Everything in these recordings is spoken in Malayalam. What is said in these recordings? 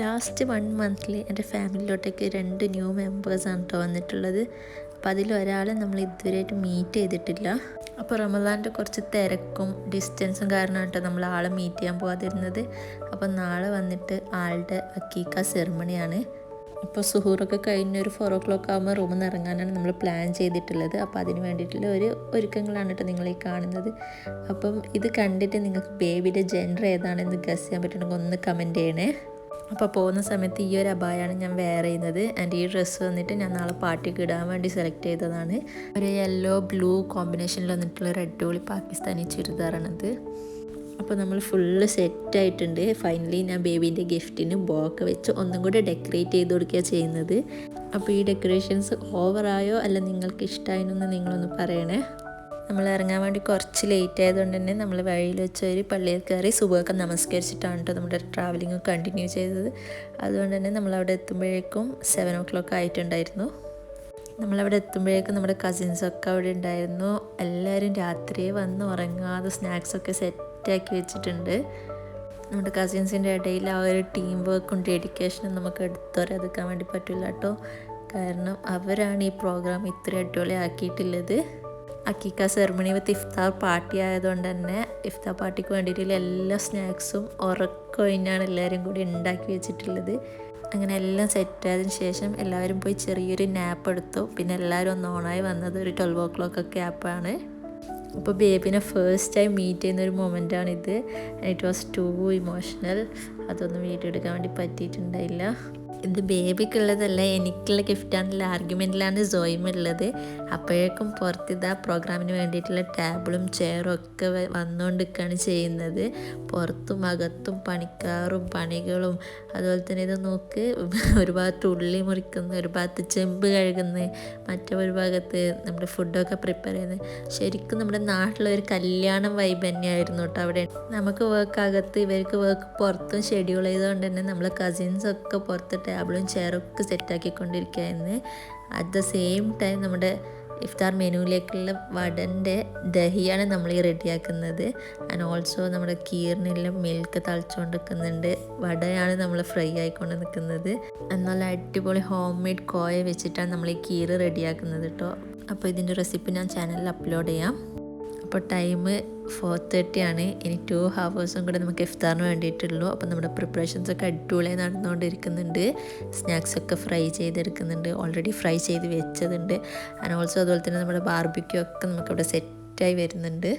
ലാസ്റ്റ് വൺ മന്തിൽ എന്റെ ഫാമിലിയിലോട്ടേക്ക് രണ്ട് ന്യൂ മെമ്പേഴ്സാണ് കേട്ടോ വന്നിട്ടുള്ളത്. അപ്പോൾ അതിലൊരാളെ നമ്മൾ ഇതുവരെയായിട്ട് മീറ്റ് ചെയ്തിട്ടില്ല. അപ്പോൾ റമദാന്റെ കുറച്ച് തിരക്കും ഡിസ്റ്റൻസും കാരണമാണ് കേട്ടോ നമ്മൾ ആളെ മീറ്റ് ചെയ്യാൻ പോകാതിരുന്നത്. അപ്പോൾ നാളെ വന്നിട്ട് ആളുടെ അക്കീക്ക സെറിമണിയാണ്. ഇപ്പോൾ സുഹൂറൊക്കെ കഴിഞ്ഞ ഒരു ഫോർ ഓ ക്ലോക്ക് ആകുമ്പോൾ റൂമിൽ നിന്ന് ഇറങ്ങാനാണ് നമ്മൾ പ്ലാൻ ചെയ്തിട്ടുള്ളത്. അപ്പോൾ അതിന് വേണ്ടിയിട്ടുള്ള ഒരു ഒരുക്കങ്ങളാണ് കേട്ടോ നിങ്ങൾ ഈ കാണുന്നത്. അപ്പം ഇത് കണ്ടിട്ട് നിങ്ങൾക്ക് ബേബിയുടെ ജെൻഡർ ഏതാണെന്ന് ഗസ് ചെയ്യാൻ പറ്റുന്നെങ്കിൽ ഒന്ന് കമന്റ് ചെയ്യണേ. അപ്പോൾ പോകുന്ന സമയത്ത് ഈ ഒരു അബായാണ് ഞാൻ വെയർ ചെയ്യുന്നത്. ആൻഡ് ഈ ഡ്രസ്സ് വന്നിട്ട് ഞാൻ നാളെ പാർട്ടിക്ക് ഇടാൻ വേണ്ടി സെലക്ട് ചെയ്തതാണ്. ഒരു യെല്ലോ ബ്ലൂ കോമ്പിനേഷനിൽ വന്നിട്ടുള്ള റെഡ് ഓളി പാകിസ്ഥാനി ചുരിദാറാണത്. അപ്പോൾ നമ്മൾ ഫുള്ള് സെറ്റ് ആയിട്ടുണ്ട്. ഫൈനലി ഞാൻ ബേബീന്റെ ഗിഫ്റ്റിന് ബോക്ക് വെച്ച് ഒന്നും കൂടെ ഡെക്കറേറ്റ് ചെയ്ത് കൊടുക്കുക ചെയ്യുന്നത്. അപ്പോൾ ഈ ഡെക്കറേഷൻസ് ഓവറായോ അല്ല നിങ്ങൾക്ക് ഇഷ്ടമായെന്നൊന്ന് നിങ്ങളൊന്ന് പറയണേ. നമ്മൾ ഇറങ്ങാൻ വേണ്ടി കുറച്ച് ലേറ്റ് ആയതുകൊണ്ട് തന്നെ നമ്മൾ വഴിയിൽ വെച്ച് ഒരു പള്ളിയിൽ കയറി സുബഹൊക്കെ നമസ്കരിച്ചിട്ടാണ് കേട്ടോ നമ്മുടെ ട്രാവലിംഗ് കണ്ടിന്യൂ ചെയ്തത്. അതുകൊണ്ട് തന്നെ നമ്മൾ അവിടെ എത്തുമ്പോഴേക്കും സെവൻ ഒ ക്ലോക്ക് ആയിട്ടുണ്ടായിരുന്നു നമ്മളവിടെ എത്തുമ്പോഴേക്കും നമ്മുടെ കസിൻസൊക്കെ അവിടെ ഉണ്ടായിരുന്നു. എല്ലാവരും രാത്രി വന്ന് ഉറങ്ങാതെ സ്നാക്സൊക്കെ സെറ്റാക്കി വെച്ചിട്ടുണ്ട്. നമ്മുടെ കസിൻസിന്റെ ഇടയിൽ ആ ഒരു ടീം വർക്കും ഡെഡിക്കേഷനും നമുക്ക് എടുത്തുവരാതിക്കാൻ വേണ്ടി പറ്റില്ല കേട്ടോ കാരണം അവരാണ് ഈ പ്രോഗ്രാം ഇത്ര അടിപൊളി ആക്കിയിട്ടുള്ളത് അക്കിക്ക സെറമണി വിത്ത് ഇഫ്താർ പാർട്ടി ആയതുകൊണ്ട് തന്നെ ഇഫ്താർ പാർട്ടിക്ക് വേണ്ടിയിട്ടുള്ള എല്ലാ സ്നാക്സും ഉറക്കൊഴിഞ്ഞാണ് എല്ലാവരും കൂടി ഉണ്ടാക്കി വെച്ചിട്ടുള്ളത്. അങ്ങനെ എല്ലാം സെറ്റായതിനു ശേഷം എല്ലാവരും പോയി ചെറിയൊരു നാപ്പ് എടുത്തു. പിന്നെ എല്ലാവരും ഒന്ന് ഓണായി വന്നത് ഒരു ട്വൽവ് ഓ ക്ലോക്ക് ഒക്കെ ആപ്പാണ് അപ്പോൾ ബേബിനെ ഫേസ്റ്റ് ടൈം മീറ്റ് ചെയ്യുന്ന ഒരു മൊമെന്റാണ് ഇത്. ഇറ്റ് വാസ് ടു ഇമോഷണൽ അതൊന്നും വീഡിയോ എടുക്കാൻ വേണ്ടി പറ്റിയിട്ടുണ്ടായില്ല. ഇത് ബേബിക്കുള്ളതല്ല എനിക്കുള്ള ഗിഫ്റ്റാണെന്നുള്ള ആർഗ്യുമെന്റിലാണ് സോയിമുള്ളത്. അപ്പോഴേക്കും പുറത്തിതാ പ്രോഗ്രാമിന് വേണ്ടിയിട്ടുള്ള ടേബിളും ചെയറും ഒക്കെ വന്നുകൊണ്ടിരിക്കുകയാണ് ചെയ്യുന്നത്. പുറത്തും അകത്തും പണിക്കാറും പണികളും അതുപോലെ തന്നെ ഇത് നോക്ക് ഒരു ഭാഗത്ത് ഉള്ളി മുറിക്കുന്നു ഒരു ഭാഗത്ത് ചെമ്പ് കഴുകുന്നു മറ്റൊരു ഭാഗത്ത് നമ്മുടെ ഫുഡൊക്കെ പ്രിപ്പയർ ചെയ്യുന്നത് ശരിക്കും നമ്മുടെ നാട്ടിലൊരു കല്യാണം വൈബ് തന്നെയായിരുന്നു കേട്ടോ അവിടെ. നമുക്ക് വർക്ക് അകത്ത് ഇവർക്ക് വർക്ക് പുറത്തും ഷെഡ്യൂൾ ചെയ്തുകൊണ്ട് തന്നെ നമ്മളെ കസിൻസൊക്കെ പുറത്ത് ടേബിളും ചെയറൊക്കെ സെറ്റാക്കിക്കൊണ്ടിരിക്കുകയായിരുന്നു അറ്റ് ദ സെയിം ടൈം നമ്മുടെ ഇഫ്താർ മെനുവിലേക്കുള്ള വടന്റെ ദഹിയാണ് നമ്മൾ ഈ റെഡിയാക്കുന്നത്. ആൻഡ് ഓൾസോ നമ്മുടെ കീറിനെല്ലാം മിൽക്ക് തളിച്ചുകൊണ്ട് നിൽക്കുന്നുണ്ട് വടയാണ് നമ്മൾ ഫ്രൈ ആയിക്കൊണ്ട് നിൽക്കുന്നത് എന്നാൽ അടിപൊളി ഹോം മെയ്ഡ് കോയ വെച്ചിട്ടാണ് നമ്മൾ ഈ കീറ് റെഡിയാക്കുന്നത് കേട്ടോ അപ്പോൾ ഇതിന്റെ റെസിപ്പി ഞാൻ ചാനലിൽ അപ്ലോഡ് ചെയ്യാം. അപ്പോൾ ടൈം ഫോർ തേർട്ടി ആണ്. ഇനി ടു ഹവേഴ്സും കൂടെ നമുക്ക് ഇഫ്താറിന് വേണ്ടിയിട്ടുള്ളൂ. അപ്പോൾ നമ്മുടെ പ്രിപ്പറേഷൻസ് ഒക്കെ അടിപൊളിയായി നടന്നുകൊണ്ടിരിക്കുന്നുണ്ട്. സ്നാക്സ് ഒക്കെ ഫ്രൈ ചെയ്തെടുക്കുന്നുണ്ട്. ഓൾറെഡി ഫ്രൈ ചെയ്ത് വെച്ചതുണ്ട്. ആൻഡ് ഓൾസോ അതുപോലെ തന്നെ നമ്മുടെ ബാർബിക്യൂ ഒക്കെ നമുക്കിവിടെ സെറ്റായി വരുന്നുണ്ട്.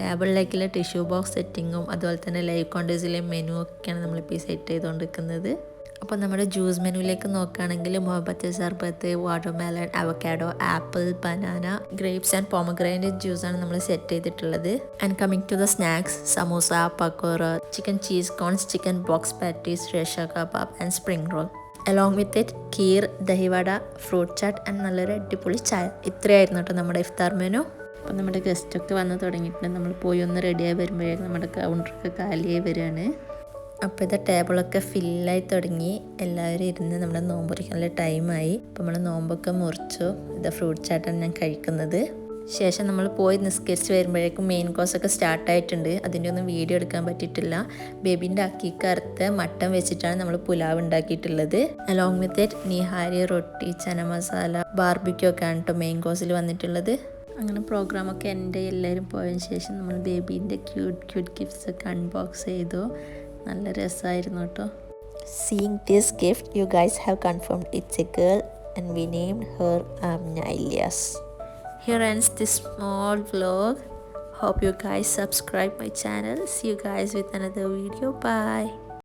ടേബിളിലേക്കുള്ള ടിഷ്യൂ ബോക്സ് സെറ്റിങ്ങും അതുപോലെ തന്നെ ലൈവ് കോണ്ടേഴ്സിലെ മെനു ഒക്കെയാണ് നമ്മളിപ്പോൾ ഈ സെറ്റ് ചെയ്തുകൊണ്ടിരിക്കുന്നത്. അപ്പോൾ നമ്മുടെ ജ്യൂസ് മെനുവിലേക്ക് നോക്കുകയാണെങ്കിൽ Muhabbat sarbath watermelon avocado apple banana grapes and pomegranate ജ്യൂസാണ് നമ്മൾ സെറ്റ് ചെയ്തിട്ടുള്ളത്. And coming to the snacks samosa pakora chicken cheese cones chicken box patties റേഷ kebab and spring roll along with it kheer dahi vada fruit chaat and നല്ലൊരു അടിപൊളി ചായ. ഇത്രയായിരുന്നു കേട്ടോ നമ്മുടെ ഇഫ്താർ മെനു. അപ്പം നമ്മുടെ ഗസ്റ്റൊക്കെ വന്ന് തുടങ്ങിയിട്ടുണ്ട്. നമ്മൾ പോയി ഒന്ന് റെഡിയായി വരുമ്പോഴേക്കും നമ്മുടെ കൗണ്ടറൊക്കെ കാലിയായി വരികയാണ്. അപ്പോൾ ഇത് ടേബിളൊക്കെ ഫില്ലായി തുടങ്ങി. എല്ലാവരും ഇരുന്ന് നമ്മുടെ നോമ്പ് മുറിക്കാനുള്ള ടൈമായി. അപ്പോൾ നമ്മൾ നോമ്പൊക്കെ മുറിച്ചു. ഇത് ഫ്രൂട്ട് ചാട്ടാണ് ഞാൻ കഴിക്കുന്നത്. ശേഷം നമ്മൾ പോയി നിസ്കരിച്ച് വരുമ്പോഴേക്കും മെയിൻ കോഴ്സ് ഒക്കെ സ്റ്റാർട്ട് ആയിട്ടുണ്ട്. അതിന്റെ ഒന്നും വീഡിയോ എടുക്കാൻ പറ്റിയിട്ടില്ല. ബേബിന്റെ അക്കിക്കറുത്ത് മട്ടൻ വെച്ചിട്ടാണ് നമ്മൾ പുലാവ് ഉണ്ടാക്കിയിട്ടുള്ളത്. Along with it nihari roti chana masala barbecue ഒക്കെ ആണ് കേട്ടോ മെയിൻ കോഴ്സിൽ വന്നിട്ടുള്ളത്. അങ്ങനെ പ്രോഗ്രാമൊക്കെ എന്റെ എല്ലാവരും പോയതിന് ശേഷം നമ്മൾ ബേബീന്റെ ക്യൂട്ട് ക്യൂട്ട് ഗിഫ്റ്റ്സ് ഒക്കെ അൺബോക്സ് ചെയ്തു. നല്ല രസമായിരുന്നു കേട്ടോ seeing this gift you guys have confirmed it's a girl and we name her Amna Ilyas Here ends this small vlog. Hope you guys subscribe my channel. See you guys with another video. Bye.